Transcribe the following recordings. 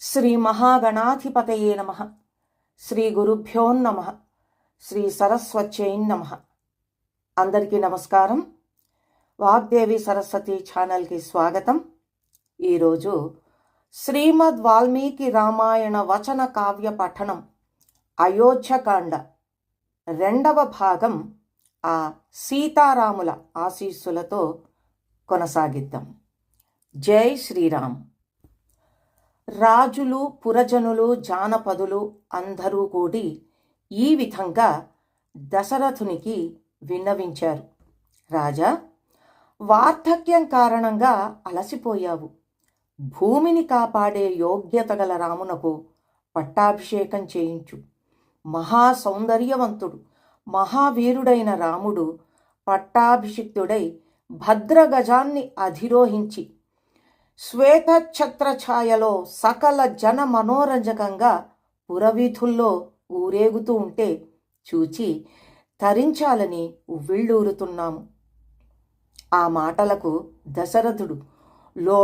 శ్రీ మహాగణాధిపతయే నమ. శ్రీ గురుభ్యోన్నమ శ్రీ సరస్వత్యైన్నమ అందరికీ నమస్కారం. వాగ్దేవి సరస్వతి ఛానల్కి స్వాగతం. ఈరోజు శ్రీమద్ వాల్మీకి రామాయణ వచన కావ్య పఠనం అయోధ్యకాండ రెండవ భాగం ఆ సీతారాముల ఆశీస్సులతో కొనసాగిద్దాం. జై శ్రీరామ్. రాజులు పురజనులు జానపదులు అందరూ కూడి ఈ విధంగా దశరథునికి విన్నవించారు. రాజా వార్ధక్యం కారణంగా అలసిపోయావు. భూమిని కాపాడే యోగ్యత గల రామునకు పట్టాభిషేకం చేయించు. మహా సౌందర్యవంతుడు మహావీరుడైన రాముడు పట్టాభిషిక్తుడై భద్రగజాన్ని అధిరోహించి శ్వేతఛత్ర ఛాయలో సకల జన మనోరంజకంగా పురవీధుల్లో ఊరేగుతూ ఉంటే చూచి తరించాలని ఉవ్విళ్ళూరుతున్నాము ఆ మాటలకు దశరథుడు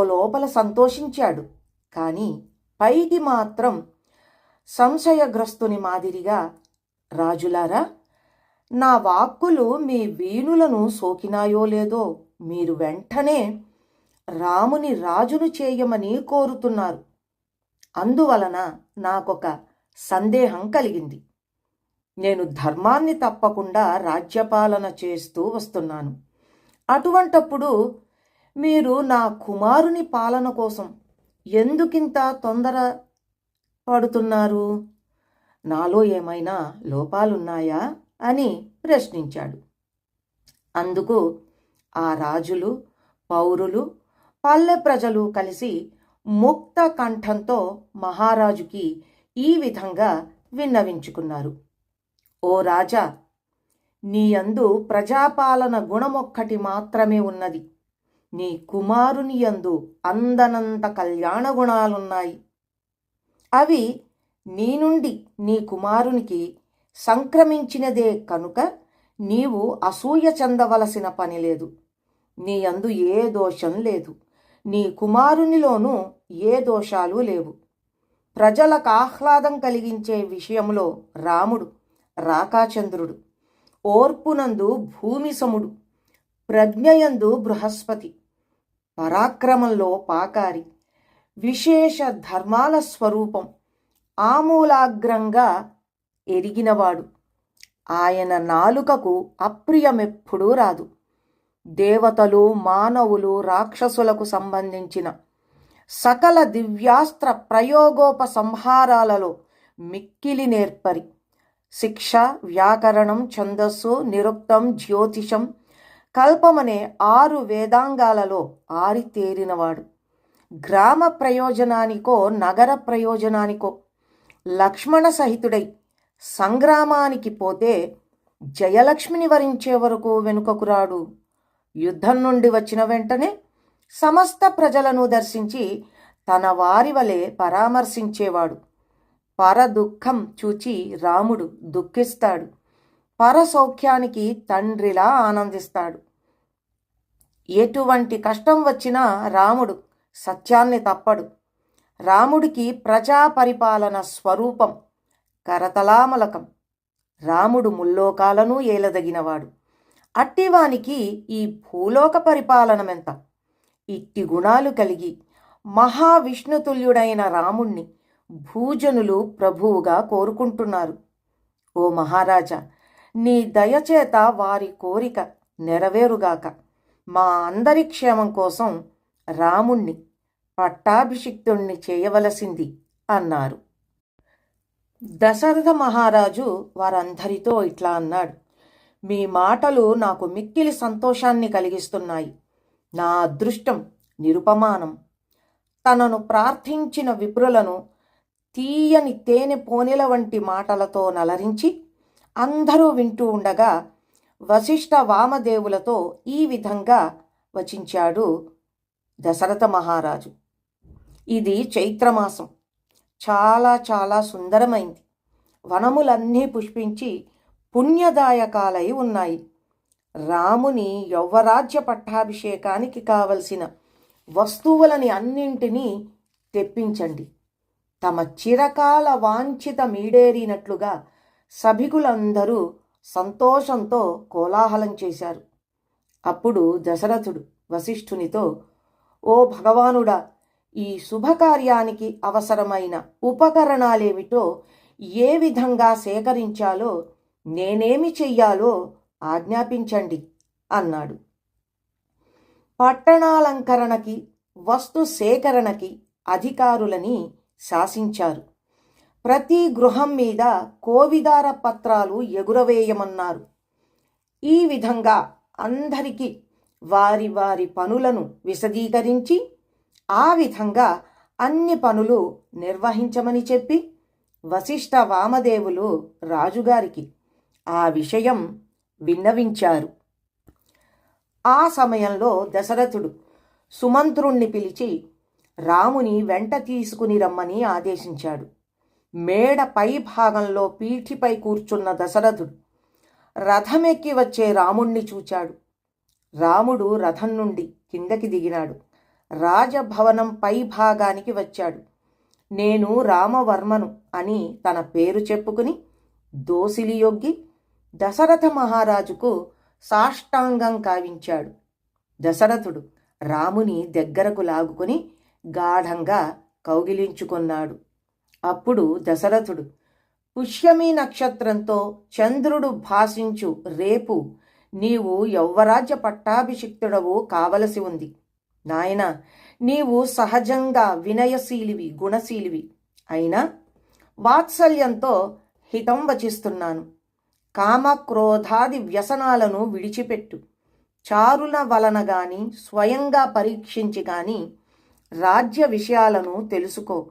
లోపల సంతోషించాడు. కానీ పైకి మాత్రం సంశయగ్రస్తుని మాదిరిగా రాజులారా నా వాక్కులు మీ వీణులను సోకినాయో లేదో మీరు వెంటనే రాముని రాజును చేయమని కోరుతున్నారు. అందువలన నాకొక సందేహం కలిగింది. నేను ధర్మాన్ని తప్పకుండా రాజ్యపాలన చేస్తూ వస్తున్నాను. అటువంటప్పుడు మీరు నా కుమారుని పాలన కోసం ఎందుకింత తొందర పడుతున్నారు? నాలో ఏమైనా లోపాలున్నాయా? అని ప్రశ్నించాడు. అందుకు ఆ రాజులు పౌరులు పల్లె ప్రజలు కలిసి ముక్త కంఠంతో మహారాజుకి ఈ విధంగా విన్నవించుకున్నారు. ఓ రాజా నీ యందు ప్రజాపాలన గుణమొక్కటి మాత్రమే ఉన్నది. నీ కుమారుని యందు అందనంత కళ్యాణ గుణాలున్నాయి. అవి నీ నుండి నీ కుమారునికి సంక్రమించినదే కనుక నీవు అసూయ చెందవలసిన పని లేదు. నీ అందు ఏ దోషం లేదు. నీ కుమారునిలోనూ ఏ దోషాలు లేవు. ప్రజలకు ఆహ్లాదం కలిగించే విషయంలో రాముడు రాకాచంద్రుడు ఓర్పునందు భూమిసముడు ప్రజ్ఞయందు బృహస్పతి పరాక్రమంలో పాకారి విశేష ధర్మాల స్వరూపం ఆమూలాగ్రంగా ఎరిగినవాడు. ఆయన నాలుకకు అప్రియమెప్పుడూ రాదు. దేవతలు మానవులు రాక్షసులకు సంబంధించిన సకల దివ్యాస్త్ర ప్రయోగోపసంహారాలలో మిక్కిలి నేర్పరి. శిక్ష వ్యాకరణం ఛందస్సు నిరుక్తం జ్యోతిషం కల్పమనే ఆరు వేదాంగాలలో ఆరితేరినవాడు. గ్రామ ప్రయోజనానికో నగర ప్రయోజనానికో లక్ష్మణ సహితుడై సంగ్రామానికి పోతే జయలక్ష్మిని వరించే వరకు వెనుకకు రాడు. యుద్ధం నుండి వచ్చిన వెంటనే సమస్త ప్రజలను దర్శించి తన వారి వలె పరామర్శించేవాడు. పర దుఃఖం చూచి రాముడు దుఃఖిస్తాడు. పర సౌఖ్యానికి తండ్రిలా ఆనందిస్తాడు. ఎటువంటి కష్టం వచ్చినా రాముడు సత్యాన్ని తప్పడు. రాముడికి ప్రజా పరిపాలన స్వరూపం కరతలామలకం. రాముడు ముల్లోకాలను ఏలదగినవాడు. అట్టివానికి ఈ భూలోక పరిపాలనమెంత? ఇట్టి గుణాలు కలిగి మహావిష్ణుతుల్యుడైన రాముణ్ణి భూజనులు ప్రభువుగా కోరుకుంటున్నారు. ఓ మహారాజా నీ దయచేత వారి కోరిక నెరవేరుగాక. మా అందరి క్షేమం కోసం రాముణ్ణి పట్టాభిషిక్తుణ్ణి చేయవలసింది అన్నారు. దశరథ మహారాజు వారందరితో ఇట్లా అన్నాడు. మీ మాటలు నాకు మిక్కిలి సంతోషాన్ని కలిగిస్తున్నాయి. నా అదృష్టం నిరుపమానం. తనను ప్రార్థించిన విప్రులను తీయని తేనె పోనెల వంటి మాటలతో నలరించి అందరూ వింటూ ఉండగా వశిష్ఠ వామదేవులతో ఈ విధంగా వచించాడు దశరథ మహారాజు. ఇది చైత్రమాసం. చాలా చాలా సుందరమైంది. వనములన్నీ పుష్పించి పుణ్యదాయకాలై ఉన్నాయి. రాముని యౌవరాజ్య పట్టాభిషేకానికి కావలసిన వస్తువులని అన్నింటినీ తెప్పించండి. తమ చిరకాల వాంఛిత మీడేరినట్లుగా సభికులందరూ సంతోషంతో కోలాహలం చేశారు. అప్పుడు దశరథుడు వశిష్ఠునితో ఓ భగవానుడా ఈ శుభకార్యానికి అవసరమైన ఉపకరణాలేమిటో ఏ విధంగా సేకరించాలో నేనేమి చెయ్యాలో ఆజ్ఞాపించండి అన్నాడు. పట్టణాలంకరణకి వస్తు సేకరణకి అధికారులని శాసించారు. ప్రతి గృహం మీద కోవిదార పత్రాలు ఎగురవేయమన్నారు. ఈ విధంగా అందరికీ వారి వారి పనులను విశదీకరించి ఆ విధంగా అన్ని పనులు నిర్వహించమని చెప్పి వశిష్ఠ వామదేవులు రాజుగారికి ఆ విషయం విన్నవించారు. ఆ సమయంలో దశరథుడు సుమంత్రుణ్ణి పిలిచి రాముని వెంట తీసుకుని రమ్మని ఆదేశించాడు. మేడ పై భాగంలో పీఠిపై కూర్చున్న దశరథుడు రథమెక్కి వచ్చే రాముణ్ణి చూచాడు. రాముడు రథం నుండి కిందకి దిగినాడు. రాజభవనం పై భాగానికి వచ్చాడు. నేను రామవర్మను అని తన పేరు చెప్పుకుని దోసిలి యొగ్గి దశరథ మహారాజుకు సాష్టాంగం కావించాడు. దశరథుడు రాముని దగ్గరకు లాగుకొని గాఢంగా కౌగిలించుకున్నాడు. అప్పుడు దశరథుడు పుష్యమి నక్షత్రంతో చంద్రుడు భాషించు రేపు నీవు యౌవరాజ్య పట్టాభిషిక్తుడవు కావలసి ఉంది. నాయన నీవు సహజంగా వినయశీలివి గుణశీలివి. అయినా వాత్సల్యంతో హితం వచిస్తున్నాను. కామ క్రోధాది వ్యసనాలను విడిచిపెట్టు. చారుల వలన గాని స్వయంగా పరీక్షించి గాని రాజ్య విషయాలను తెలుసుకో.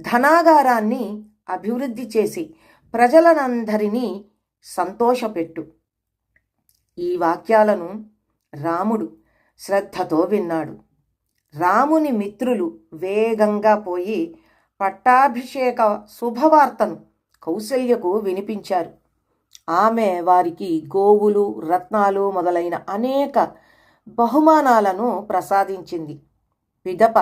ధనాగారాన్ని అభివృద్ధి చేసి ప్రజలనందరినీ సంతోషపెట్టు. ఈ వాక్యాలను రాముడు శ్రద్ధతో విన్నాడు. రాముని మిత్రులు వేగంగా పోయి పట్టాభిషేక శుభవార్తను కౌశల్యకు వినిపించారు. ఆమె వారికి గోవులు రత్నాలు మొదలైన అనేక బహుమానాలను ప్రసాదించింది. పిదప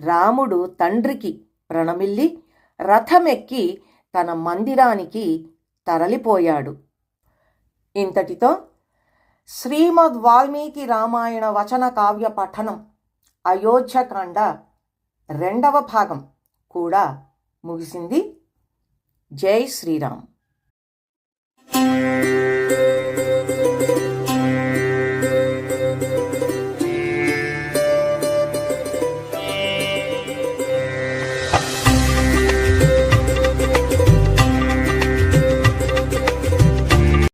రాముడు తండ్రికి ప్రణమిల్లి రథమెక్కి తన మందిరానికి తరలిపోయాడు. ఇంతటితో శ్రీమద్ వాల్మీకి రామాయణ వచన కావ్య పఠనం అయోధ్యకాండ రెండవ భాగం కూడా ముగిసింది. జై శ్రీరామ్. Música